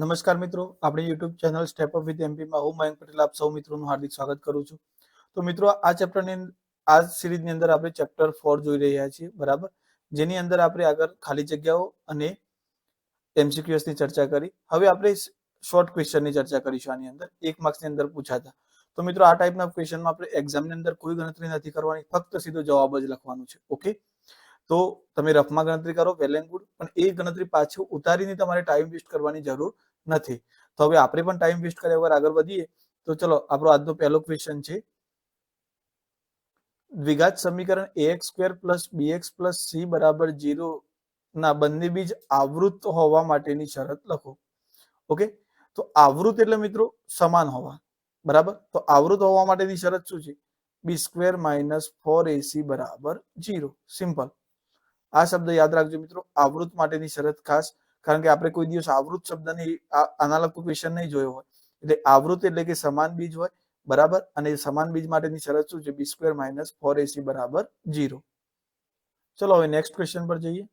નમસ્કાર મિત્રો, આપણી YouTube channel step up with એમપીમાં હું મયંક પટેલ આપ સૌ મિત્રોનું હાર્દિક સ્વાગત કરું છું. તો મિત્રો, આ ચેપ્ટરની આ સિરીઝની અંદર આપણે ચેપ્ટર ફોર જોઈ રહ્યા છીએ, બરાબર? જેની અંદર આપણે આગળ ખાલી જગ્યાઓ અને એમસીક્યુએસની ચર્ચા કરી. હવે આપણે શોર્ટ ક્વેશ્ચનની ચર્ચા કરીશું આની અંદર. એક માર્ક્સની અંદર પૂછાતા. તો મિત્રો, આ ટાઈપના ક્વેશ્ચનમાં આપણે એક્ઝામની અંદર કોઈ ગણતરી નથી કરવાની, ફક્ત સીધો જવાબ જ લખવાનો છે. ઓકે તો તમે રફમાં ગણતરી કરો, વેલ એન્ડ ગુડ, પણ એ ગણતરી પાછું ઉતારીને તમારે ટાઈમ વેસ્ટ કરવાની જરૂર નથી. તો હવે આપણે પણ ટાઈમ વેસ્ટ કર્યા વગર આગળ વધીએ. તો ચલો, આપણો આજનો પહેલો ક્વેશ્ચન છે. દ્વિઘાત સમીકરણ ax square plus bx plus c બરાબર ઝીરો ના બંને બીજ આવૃત હોવા માટેની શરત લખો. ઓકે? તો આવૃત એટલે મિત્રો સમાન હોવા. બરાબર? તો આવૃત હોવા માટેની શરત શું છે? B square minus four AC બરાબર ઝીરો સિમ્પલ આ શબ્દ યાદ રાખજો મિત્રો આવૃત માટેની શરત ખાસ, કારણ કે આપણે કોઈ દિવસ આવૃત શબ્દની આ- આના લગતું ક્વેશ્ચન નહીં જોયો હોય. એટલે આવૃત એટલે કે સમાન બીજ હોય, બરાબર? અને સમાન બીજ માટેની શરત શું છે? B square minus four AC બરાબર ઝીરો ચલો હવે નેક્સ્ટ ક્વેશ્ચન પર જઈએ.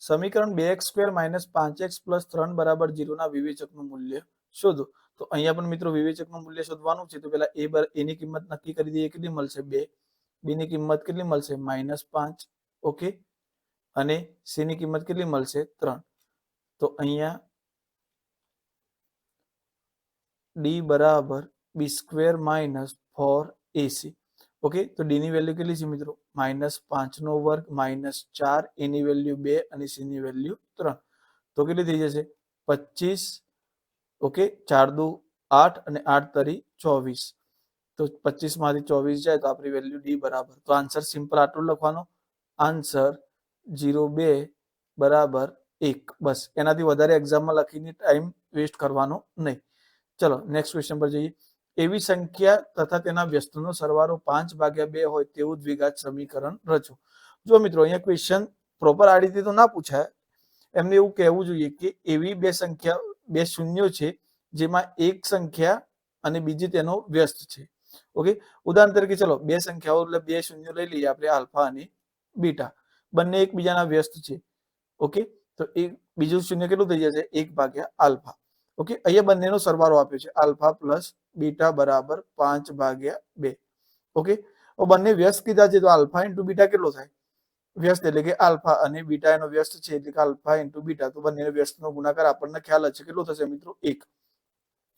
સમીકરણ બે એક્સ સ્ક્વેર માઇનસ પાંચ એક્સ પ્લસ ત્રણ બરાબર ઝીરો ના વિવેચકનું મૂલ્ય શોધો. તો અહીંયા પણ મિત્રો વિવેચકનું મૂલ્ય શોધવાનું છે. તો પેલા એ બર, એની કિંમત નક્કી કરી દઈએ, કેટલી મળશે? બે. બી ની કિંમત કેટલી મળશે? માઇનસ પાંચ. ઓકે. અને સી ની કિંમત કેટલી મળશે? ત્રણ. તો અહીંયા ડી બરાબર B square minus four AC okay? તો ડી ની વેલ્યુ કેટલી છે મિત્રો? માઇનસ પાંચનો વર્ગ માઇનસ ચાર, એની વેલ્યુ બે અને સી ની વેલ્યુ ત્રણ. તો કેટલી થઈ જશે? પચીસ ઓકે? ચાર દુ આઠ અને આઠ તરી ચોવીસ. તો પચીસમાંથી ચોવીસ જાય તો આપણી વેલ્યુ ડી બરાબર. તો આન્સર સિમ્પલ આટલું લખવાનો. આન્સર જીરો બે બરાબર એક. બસ, એનાથી વધારે એક્ઝામમાં લખીને ટાઈમ વેસ્ટ કરવાનો નહીં. ચલો નેક્સ્ટ ક્વેશ્ચન પર જઈએ. એવી સંખ્યા તથા તેના વ્યસ્તનો સરવાળો પાંચ ભાગ્યા બે હોય તેવું દ્વિઘાત સમીકરણ રચો. જો મિત્રો, અહીંયા ક્વેશ્ચન પ્રોપર આ રીતે તો ના પૂછાય. એમને એવું કહેવું જોઈએ કે એવી બે સંખ્યા બે શૂન્યો છે, જેમાં એક સંખ્યા અને બીજી તેનો વ્યસ્ત છે. ઓકે ઉદાહરણ તરીકે ચલો, બે સંખ્યાઓ એટલે બે શૂન્યો લઈ લઈએ આપણે આલ્ફા અને બીટા. બંને એકબીજાના વ્યસ્ત છે. ઓકે તો એક બીજું શૂન્ય કેટલું થઈ જશે? એક ભાગ્યા આલ્ફા. ઓકે અહીંયા બંનેનો સરવાળો આપ્યો છે. આલ્ફા પ્લસ બીટા બરાબર પાંચ ભાગ્યા બે. ઓકે બંને વ્યસ્ત કીધા છે, તો આલ્ફા ઇન્ટુ બીટા કેટલો થાય? વ્યસ્ત એટલે કે આલ્ફા અને બીટા એનો વ્યસ્ત છે એટલે કે આલ્ફા ઇન્ટુ બીટા. તો બંને વ્યસ્તનો ગુણાકાર આપણને ખ્યાલ છે. કેટલો થશે મિત્રો? એક.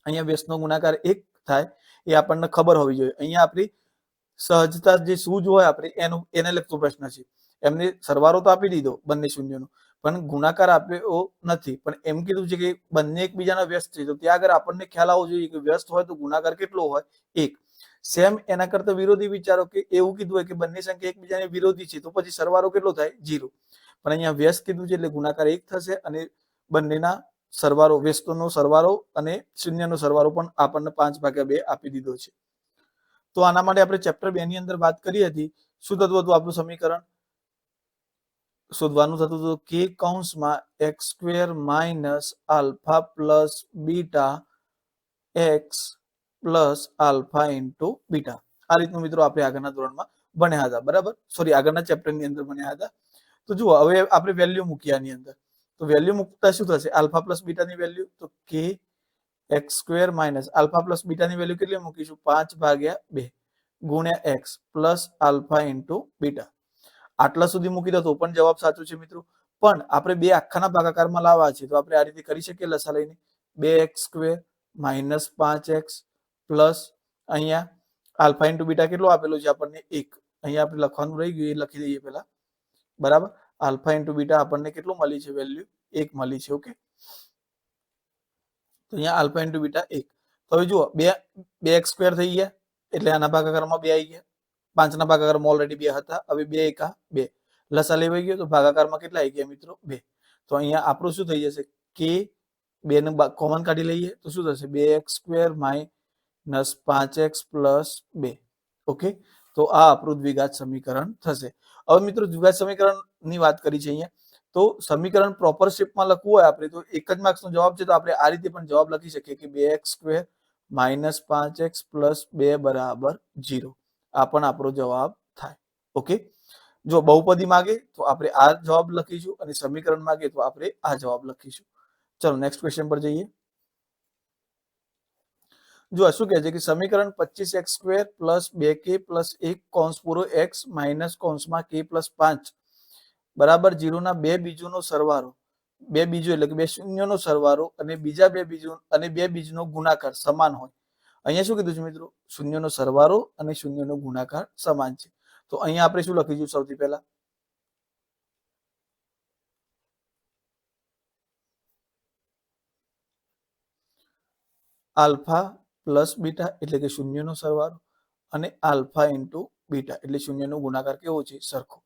અહીંયા વ્યસ્તનો ગુણાકાર એક થાય એ આપણને ખબર હોવી જોઈએ. અહીંયા આપણી સહજતા જે શું હોય આપણે, એનું, એને લગતો પ્રશ્ન છે. એમને સરવારો તો આપી દીધો બંને શૂન્યનો. પણ ગુણાકાર આપ્યો નથી. પણ એમ કીધું છે કે બંને એકબીજાના વ્યસ્ત છે. તો ત્યાં આગળ આપણને ખ્યાલ આવવો જોઈએ કે વ્યસ્ત હોય તો ગુણાકાર કેટલો હોય? એક. સેમ એના કરતા વિરોધી વિચારો કે એવું કીધું હોય કે બંને સંખ્યા એકબીજાને વિરોધી છે, તો પછી સરવાળો કેટલો થાય? જીરો પણ અહીંયા વ્યસ્ત કીધું છે એટલે ગુણાકાર એક થશે અને બંનેના સરવાળો, વ્યસ્તોનો સરવાળો અને શૂન્યનો સરવાળો પણ આપણને પાંચ ભાગ્યા બે આપી દીધો છે. તો આના માટે આપણે ચેપ્ટર બે ની અંદર વાત કરી હતી. શું થતું હતું આપણું સમીકરણ? શોધવાનું થતું હતું કે કૌંસમાં x square minus alpha plus beta x plus alpha into beta. આ રીતનું મિત્રો આપણે આગળના ધોરણમાં ભણ્યા હતા, બરાબર? સોરી આગળના ચેપ્ટરની અંદર ભણ્યા હતા. તો જુઓ, હવે આપણે વેલ્યુ મૂકીએ આની અંદર. તો વેલ્યુ મૂકતા શું થશે? આલ્ફા પ્લસ બીટાની વેલ્યુ તો કે x square minus alpha plus બીટાની value કેટલી મૂકીશું? પાંચ ભાગ્યા બે ગુણ્યા x plus alpha into beta. આટલા સુધી મૂકી દો તો પણ જવાબ સાચો છે મિત્રો. પણ આપણે બે આખાના ભાગાકારમાં લાવવા છે, તો આપણે આ રીતે કરી શકીએ લસા લઈને. બે એક્સ સ્ક્વેર માઇનસ પાંચ એક્સ પ્લસ અહીંયા આલ્ફા ઇન્ટુ બીટા કેટલું આપેલું છે આપણને એક. અહીંયા આપણે લખવાનું રહી ગયું, એ લખી દઈએ પેલા બરાબર? આલ્ફા ઇન્ટુ બીટા આપણને કેટલું મળી છે વેલ્યુ? એક મળી છે, ઓકે? તો અહીંયા આલ્ફા ઇન્ટુ બીટા એક. તો હવે જુઓ, બે બે એક્સ સ્ક્વેર થઈ ગયા, એટલે આના ભાગાકારમાં બે આવી ગયા. પાંચના ભાગાકારમાં ઓલરેડી બે હતા, હવે બે એકા બે. લસા લેવાઈ ગયો, તો ભાગાકારમાં કેટલા આવી ગયા મિત્રો? બે. તો અહીંયા આપણું શું થઈ જશે? કે બે ને કોમન કાઢી લઈએ, તો શું થશે? બે એક્સ સ્ક્વેર માઇનસ પાંચ એક્સ પ્લસ બે. ઓકે? તો આ આપણું દ્વિઘાત સમીકરણ થશે. હવે મિત્રો, દ્વિઘાત સમીકરણની વાત કરી છે અહીંયા. તો સમીકરણ પ્રોપર શેપમાં લખવું હોય આપણે, તો એક જ માર્ક્સનો જવાબ છે, તો આપણે આ રીતે પણ જવાબ લખી શકીએ કે બે એક્સ સ્ક્વેર માઇનસ પાંચ એક્સ પ્લસ બે બરાબર જીરો આ પણ આપણો જવાબ થાય. ઓકે? જો બહુપદી માગે, તો આપણે આ જવાબ લખીશું અને સમીકરણ માગે, તો આપણે આ જવાબ લખીશું. ચલો નેક્સ્ટ ક્વેશ્ચન પર જઈએ. જો શું કહે છે કે સમીકરણ પચીસ એક્સ સ્ક્વેર પ્લસ બે કે પ્લસ એક કોન્સ પૂરો એક્સ માઇનસ કોન્સમાં કે પ્લસ પાંચ. બરાબર જીરોના બે બીજોનો સરવાળો. બે બીજો એટલે કે બે શૂન્યનો સરવાળો અને બીજા બે બીજો અને બે બીજનો ગુણાકાર સમાન હોય. અહીંયા શું કીધું છે મિત્રો? શૂન્યનો સરવાળો અને શૂન્યનો ગુણાકાર સમાન છે. તો અહીંયા આપણે શું લખીશું સૌથી પહેલા? આલ્ફા પ્લસ બીટા એટલે કે શૂન્યનો સરવાળો અને આલ્ફા ઇન્ટુ બીટા એટલે શૂન્યનો ગુણાકાર કેવો છે? સરખો.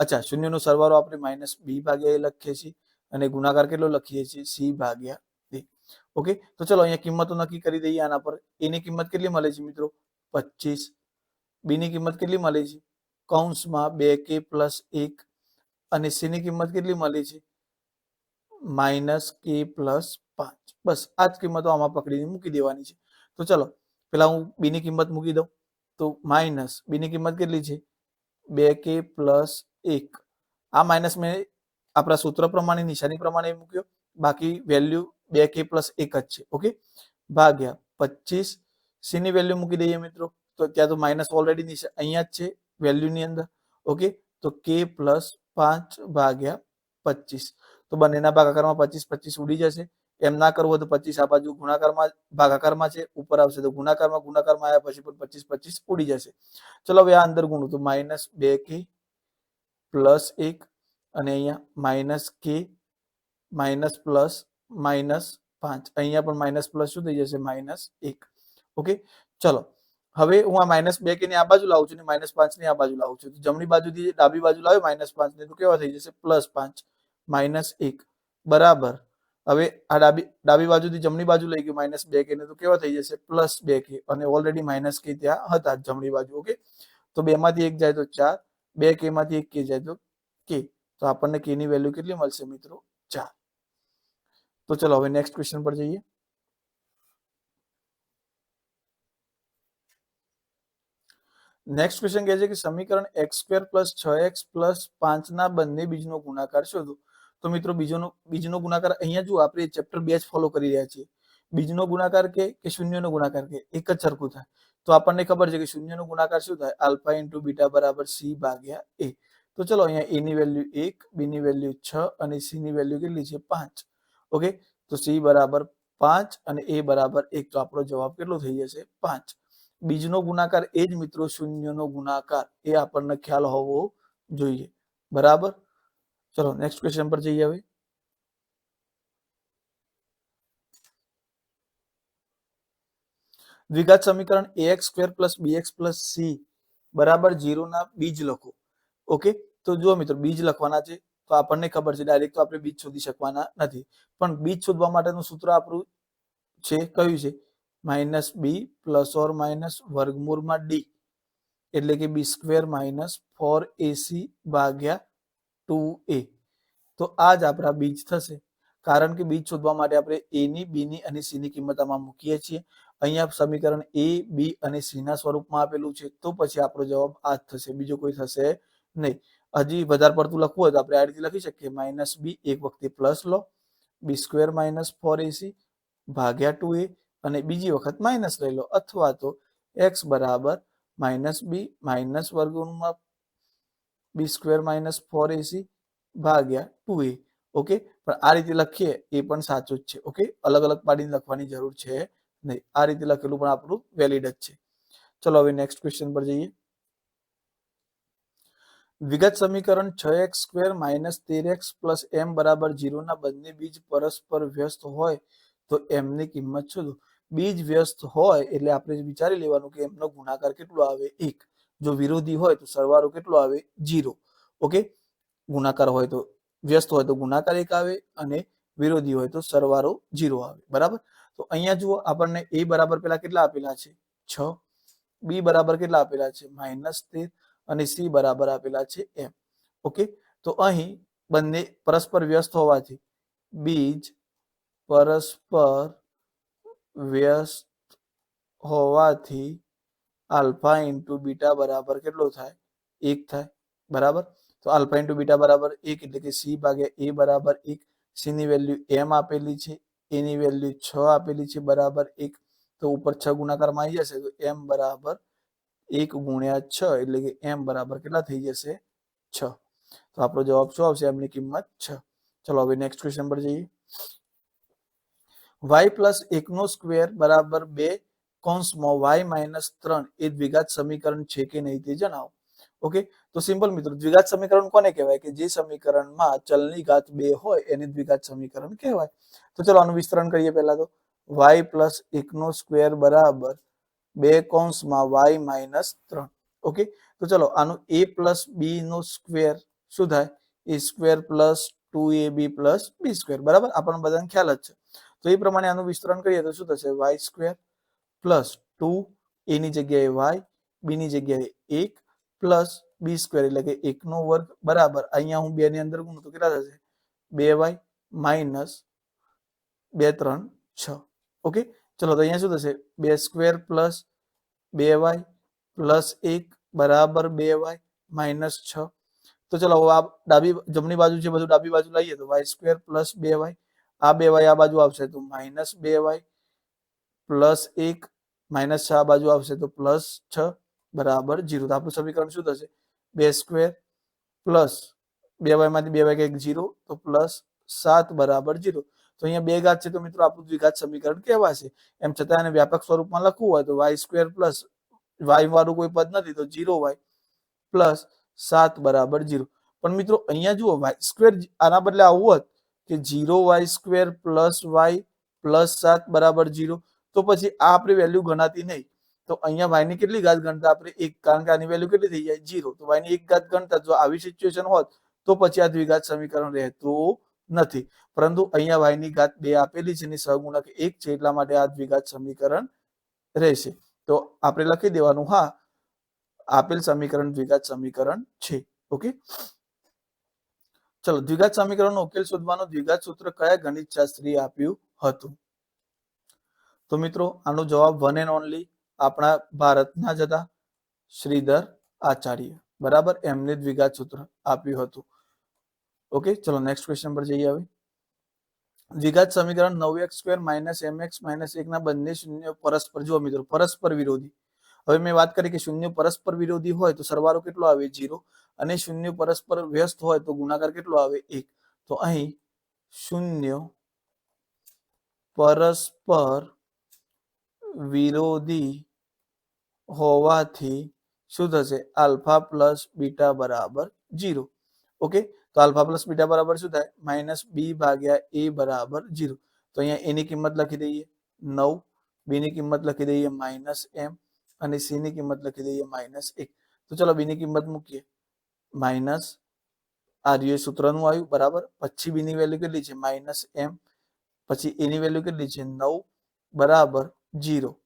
અચ્છા, શૂન્યનો સરવાળો આપણે માઇનસ બી ભાગ્યા એ લખીએ છીએ અને ગુણાકાર કેટલો લખીએ છીએ? સી ભાગ્યા ડી ઓકે, તો ચલો અહીંયા કિંમતો નક્કી કરી દઈએ આના પર. એની કિંમત કેટલી મળે છે મિત્રો? પચીસ. બીની કિંમત કેટલી મળે છે? કૌંસમાં બે કે પ્લસ એક. અને સીની કિંમત કેટલી મળે છે? માઇનસ કે પ્લસ પાંચ. બસ, આ જ કિંમતો આમાં પકડીને મૂકી દેવાની છે. તો ચલો, પેલા હું બીની કિંમત મૂકી દઉં. તો માઇનસ બીની કિંમત કેટલી છે? બે કે પ્લસ એક. આ માઇનસ મેં આપણા સૂત્ર પ્રમાણે નિશાની પ્રમાણે મૂક્યો. બાકી વેલ્યુ બે કે પ્લસ એક જ છે, ઓકે? ભાગ્યા પચીસ. સીની વેલ્યુ મૂકી દઈએ મિત્રો. તો ત્યાં તો માઇનસ ઓલરેડી અહીંયા જ છે વેલ્યુની અંદર, ઓકે? તો કે પ્લસ પાંચ ભાગ્યા પચીસ. તો બંનેના ભાગાકારમાં પચીસ પચીસ ઉડી જશે. એમ ના કરવું તો પચીસ આ બાજુ ગુણાકારમાં, ભાગાકારમાં છે, ઉપર આવશે તો ગુણાકારમાં ગુણાકારમાં આવ્યા પછી પણ પચીસ પચીસ ઉડી જશે. ચલો હવે આ અંદર ગુણું તો માઇનસ બે કે પ્લસ એક અને અહીંયા માઇનસ કે માઇનસ પ્લસ માઇનસ પાંચ. અહીંયા પણ માઇનસ પ્લસ શું થઈ જશે? માઇનસ એક. ઓકે? ચલો. હવે હું આ માઇનસ બે કે આ બાજુ લાવું છું ને માઇનસ પાંચની આ બાજુ લાવું છું. જમણી બાજુથી ડાબી બાજુ લાવ્યો, માઇનસ પાંચ ને તો કેવા થઈ જશે? પ્લસ પાંચ, માઇનસ એક. બરાબર. હવે આ ડાબી ડાબી બાજુથી જમણી બાજુ લઈ ગયું માઇનસ બે કે ને, તો કેવા થઈ જશે? પ્લસ બે કે અને ઓલરેડી માઇનસ કે ત્યાં હતા જમણી બાજુ ઓકે તો બે માંથી એક જાય તો ચાર, બે કે માંથી એક કે જાય તો કે તો આપણને કે ની વેલ્યુ કેટલી મળશે મિત્રો? ચાર. તો ચલો હવે નેક્સ્ટ ક્વેશ્ચન પર જઈએ. નેક્સ્ટ ક્વેશ્ચન કહે છે કે સમીકરણ એક્સ સ્ક્વેર પ્લસ છ એક્સ પ્લસ પાંચના બંને બીજનો ગુણાકાર શોધો. તો મિત્રો બીજોનો, બીજનો ગુણાકાર અહીંયા જો આપણે ચેપ્ટર બે જ ફોલો કરી રહ્યા છીએ. બીજનો ગુણાકાર કે કે શૂન્યનો ગુણાકાર કે? એક જ સરખું થાય. તો આપણને ખબર છે કે શૂન્યનો ગુણાકાર શું થાય? આલ્ફા ઇન્ટુ બીટા બરાબર સી ભાગ્યા એ. તો ચલો અહીંયા એ ની વેલ્યુ એક, બી ની વેલ્યુ છ અને સી ની વેલ્યુ કેટલી છે? પાંચ. ઓકે? તો સી બરાબર પાંચ અને એ બરાબર એક. તો આપણો જવાબ કેટલો થઈ જશે? પાંચ. બીજનો ગુણાકાર એ જ મિત્રો શૂન્યનો ગુણાકાર. એ આપણને ખ્યાલ હોવો જોઈએ. બરાબર? ચલો નેક્સ્ટ ક્વેશ્ચન પર જઈએ હવે. દ્વિઘાત સમીકરણ x square plus B X plus C બરાબર જીરોના બીજ લખો. ઓકે તો જુઓ મિત્રો, બીજ લખવાના છે, તો આપણને ખબર છે ડાયરેક્ટ તો આપણે બીજ શોધી શકવાના નથી. પણ બીજ શોધવા માટેનું સૂત્ર આપણું છે, કયું છે? Minus B plus or minus વર્ગમૂળમાં ડી એટલે કે B square minus four AC ભાગ્યા ટુ એ. તો આ જ આપણા બીજ થશે. કારણ કે બીજ શોધવા માટે આપણે એ ની, બી ની અને સી ની કિંમત આમાં મૂકીએ છીએ. અહીંયા સમીકરણ એ, બી અને સી ના સ્વરૂપમાં આપેલું છે. તો પછી આપણો જવાબ આ જ થશે. બીજો કોઈ થશે નહીં. હજી વધારે પડતું લખવું હોય તો આપણે આ રીતે લખી શકીએ. માઇનસ બી એક વખતે પ્લસ લો. B square minus four AC ભાગ્યા ટુ એ અને બીજી વખત માઇનસ લઈ લો. અથવા તો એક્સ બરાબર માઇનસ બી માઇનસ વર્ગમૂળમાં B square minus four AC ભાગ્યા ટુ એ ઓકે પણ આ રીતે લખીએ એ પણ સાચું જ છે. ઓકે અલગ અલગ પાડીને લખવાની જરૂર છે નહીં. આ રીતે લખેલું પણ આપણું વેલિડ જ છે. ચલો હવે નેક્સ્ટ ક્વેશ્ચન પર જઈએ. વિગત સમીકરણ છ એક્સ સ્ક્વેર માઇનસ તેર એક્સ પ્લસ એમ બરાબર જીરોના બંને બીજ પરસ્પર વ્યસ્ત હોય તો એમની કિંમત શોધો. બીજ વ્યસ્ત હોય એટલે આપણે વિચારી લેવાનું કે એમનો ગુણાકાર કેટલો આવે? એક. જો વિરોધી હોય તો સરવાળો કેટલો આવે? Zero okay? ગુણાકાર હોય તો વ્યસ્ત હોય તો ગુણાકાર એક આવે અને વિરોધી હોય તો સરવાળો જીરો આવે. બરાબર? તો અહીંયા જુઓ આપણને એ બરાબર પેલા કેટલા આપેલા છે? છ. બી બરાબર કેટલા આપેલા છે? માઇનસ તેર અને સી બરાબર આપેલા છે એમ. ઓકે? તો અહીં બંને પરસ્પર વ્યસ્ત હોવાથી બીજ પરસ્પર વ્યસ્ત હોવાથી આલ્ફા ઇન્ટુ બીટા બરાબર કેટલો થાય એક થાય બરાબર તો આલ્ફા ઇન્ટુ બીટા બરાબર એક એટલે કે સી ભાગ્યા એ બરાબર એક સી ની વેલ્યુ એમ આપેલી છે એની વેલ્યુ છ આપેલી છે બરાબર એક તો ઉપર છ ગુણાકારમાં આવી જશે તો એમ બરાબર એક ગુણ્યા છ એટલે કે એમ બરાબર કેટલા થઈ જશે છ તો આપણો જવાબ શું આવશે એમની કિંમત છ ચલો હવે નેક્સ્ટ ક્વેશ્ચન પર જઈએ વાય પ્લસ એકનો સ્ક્વેર બરાબર બે કૌંસમાં વાય માઇનસ ત્રણ એ દ્વિઘાત સમીકરણ છે કે નહીં તે જણાવો. ઓકે તો સિમ્પલ મિત્રો, દ્વિઘાત સમીકરણ કોને કહેવાય? કે જે સમીકરણમાં ચલની ઘાત બે હોય એને દ્વિઘાત સમીકરણ કહેવાય. તો ચલો આનું વિસ્તરણ કરીએ પહેલા તો. વાય પ્લસ એકનો સ્ક્વેર બરાબર બે કૌંસમાં વાય માઇનસ ત્રણ. ઓકે તો ચલો આનું એ પ્લસ બી નો સ્ક્વેર શું થાય? A square plus two A B plus B square બરાબર? આપણને બધાને ખ્યાલ જ છે. તો એ પ્રમાણે આનું વિસ્તરણ કરીએ તો શું થશે? વાય સ્ક્વેર પ્લસ ટુ એની જગ્યાએ વાય બીની જગ્યાએ એક પ્લસ બી સ્ક્વેર એટલે કે એકનો વર્ગ બરાબર. અહીંયા હું બે ની અંદર ગુણું તો કેટલા થશે? બે વાય માઇનસ બે ત્રણ છ. ઓકે ચલો, તો અહીંયા શું થશે? બે સ્ક્વેર પ્લસ બે વાય પ્લસ એક બરાબર બે વાય માઇનસ છ. તો ચલો, હવે આ ડાબી જમણી બાજુ છે બધું ડાબી બાજુ લઈએ તો વાય સ્ક્વેર પ્લસ બે વાય આ બે વાય આ બાજુ આવશે. તો માઇનસ બે વાય પ્લસ એક માઇનસ છ બાજુ આવશે તો પ્લસ છ બરાબર જીરો. તો આપણું સમીકરણ શું થશે? બે સ્ક્વેર પ્લસ બે વાયમાંથી બે વાય એક જીરો તો પ્લસ સાત બરાબર જીરો. તો અહીંયા બે ઘાત છે તો મિત્રો આપણું દ્વિઘાત સમીકરણ કહેવાશે. એમ છતાં એને વ્યાપક સ્વરૂપમાં લખવું હોય તો વાય સ્ક્વેર પ્લસ વાય વાળું કોઈ પદ નથી તો જીરો વાય પ્લસ સાત બરાબર જીરો. પણ મિત્રો અહીંયા જુઓ વાય સ્ક્વેર આના બદલે આવું હોત કે zero Y square plus Y plus સાત બરાબર જીરો. તો પછી આ આપણી વેલ્યુ ગણાતી નહીં. તો અહીંયા વાયની કેટલી ઘાત ગણતા? આપણે એક, કારણ કે આની વેલ્યુ કેટલી થઈ જાય? જીરો તો વાયની એક ઘાત ગણતા. જો આવી સિચ્યુએશન હોત, તો પછી આ દ્વિઘાત સમીકરણ રહેતું નથી. પરંતુ અહીંયા વાયની ઘાત બે આપેલી છે સહગુણક એક છે, એટલા માટે આ દ્વિઘાત સમીકરણ રહેશે. તો આપણે લખી દેવાનું, હા, આપેલ સમીકરણ દ્વિઘાત સમીકરણ છે. ઓકે? ચલો, દ્વિઘાત સમીકરણનો ઉકેલ શોધવાનો દ્વિઘાત સૂત્ર કયા ગણિત શાસ્ત્રીએ આપ્યું હતું? તો મિત્રો, આનો જવાબ વન એન્ડ ઓનલી આપણા ભારતના જ હતા, શ્રીધર આચાર્ય. બરાબર? એમને દ્વિઘાત સૂત્ર આપ્યું હતું. ઓકે ચલો નેક્સ્ટ ક્વેશ્ચન પર જઈએ હવે. દ્વિઘાત સમીકરણ નવ x square minus M x minus એક ના બંને શૂન્ય પરસ્પર, જુઓ મિત્રો, પરસ્પર વિરોધી. હવે મેં વાત કરી કે શૂન્ય પરસ્પર વિરોધી હોય તો સરવાળો કેટલો આવે? જીરો અને શૂન્ય પરસ્પર વ્યસ્ત હોય તો ગુણાકાર કેટલો આવે? એક. તો અહીં શૂન્ય પરસ્પર વિરોધી હોવાથી શું થશે? આલ્ફા પ્લસ બીટા બરાબર જીરો. ઓકે? તો આલ્ફા પ્લસ બીટા બરાબર શું થાય? માઇનસ બી ભાગ્યા એ બરાબર જીરો. તો અહીંયા એની કિંમત લખી દઈએ. નવ. બી ની કિંમત લખી દઈએ માઇનસ એમ અને સી ની કિંમત લખી દઈએ માઇનસ એક. તો ચલો બી ની કિંમત મૂકીએ. માઇનસ આ રહ્યું સૂત્રનું આવ્યું, બરાબર? પછી બી ની વેલ્યુ કેટલી છે? Minus M. પછી એની વેલ્યુ કેટલી છે? નવ. બરાબર જીરો.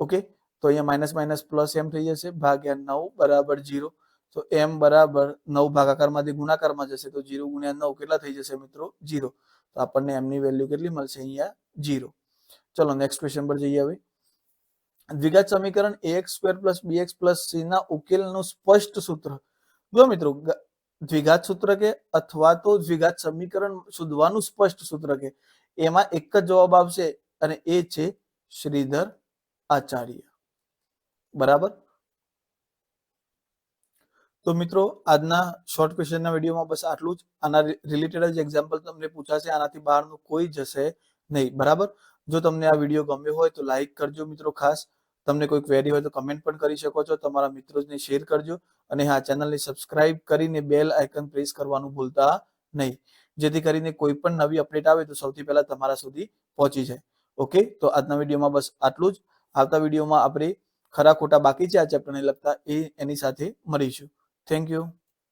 ઓકે? તો અહીંયા માઇનસ માઇનસ પ્લસ એમ થઈ જશે, ભાગ્યા નવ બરાબર જીરો. તો એમ બરાબર નવ ભાગાકારમાંથી ગુણાકારમાં જશે, તો જીરો ગુણ્યા નવ કેટલા થઈ જશે મિત્રો? જીરો. તો આપણને એમની વેલ્યુ કેટલી મળશે અહીંયા? જીરો. ચલો નેક્સ્ટ ક્વેશ્ચન પર જઈએ હવે. દ્વિઘાત સમીકરણ x square plus B X plus C ના ઉકેલનું સ્પષ્ટ સૂત્ર. જો મિત્રો દ્વિઘાત સૂત્ર કે અથવા તો દ્વિઘાત સમીકરણ શોધવાનું સ્પષ્ટ સૂત્ર કે, એમાં એક જ જવાબ આવશે અને એ છે શ્રીધર આચાર્ય. બરાબર? તો મિત્રો, આજના શોર્ટ ક્વેશ્ચનના વિડીયોમાં બસ આટલું જ. આના રિલેટેડ જ એક્ઝામ્પલ તમને પૂછાશે, આનાથી બહારનું કોઈ જશે નહીં. બરાબર? જો તમને આ વીડિયો ગમ્યો હોય તો લાઈક કરજો મિત્રો ખાસ. તમને કોઈ ક્વેરી હોય તો કમેન્ટ પણ કરી શકો છો. તમારા મિત્રોને શેર કરજો. અને હા ચેનલને સબસ્ક્રાઇબ કરીને બેલ આઇકન પ્રેસ કરવાનું ભૂલતા નહીં. જેથી કરીને કોઈ પણ નવી અપડેટ આવે તો સૌથી પહેલા તમારા સુધી પહોંચી જાય. ઓકે? તો આજના વિડીયોમાં બસ આટલું જ. આવતા વિડીયોમાં આપણે ખરા ખોટા બાકી છે આ ચેપ્ટરને લગતા એ એની સાથે મળીશું. Thank you